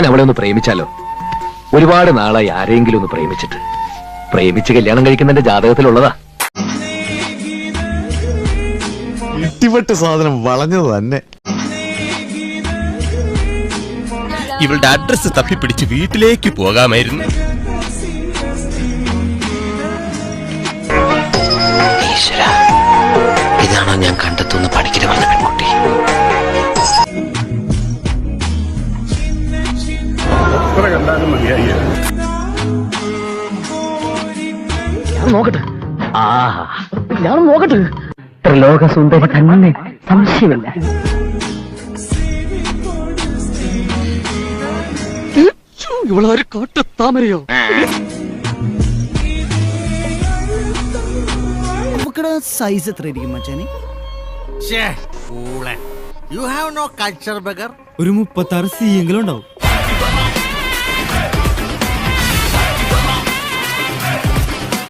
ഞാൻ അവളെ ഒന്ന് പ്രേമിച്ചാലോ? ഒരുപാട് നാളായി ആരെങ്കിലും ഒന്ന് പ്രേമിച്ചിട്ട്. പ്രേമിച്ച് കല്യാണം കഴിക്കുന്നതിന്റെ ജാതകത്തിലുള്ളതാ. ഇട്ടിപ്പെട്ട് സാധനം വളഞ്ഞത് തന്നെ. ഇവളുടെ അഡ്രസ് തപ്പിപ്പിടിച്ച് വീട്ടിലേക്ക് പോകാമായിരുന്നു. ഞാൻ നോക്കട്ടെ. ആഹാ ഞാൻ നോക്കട്ടെ. ത്രിലോക സുന്ദരി തന്നെ സംശയമില്ല. ഇവളൊരു കോട്ടത്താമരയോ നമുക്കിടെ സൈസ് എത്ര ഇരിക്കും മച്ചാനെ you have no culture bugger ഒരു മുപ്പത്തി ആറ് സി എങ്കിലും ഉണ്ടാവും.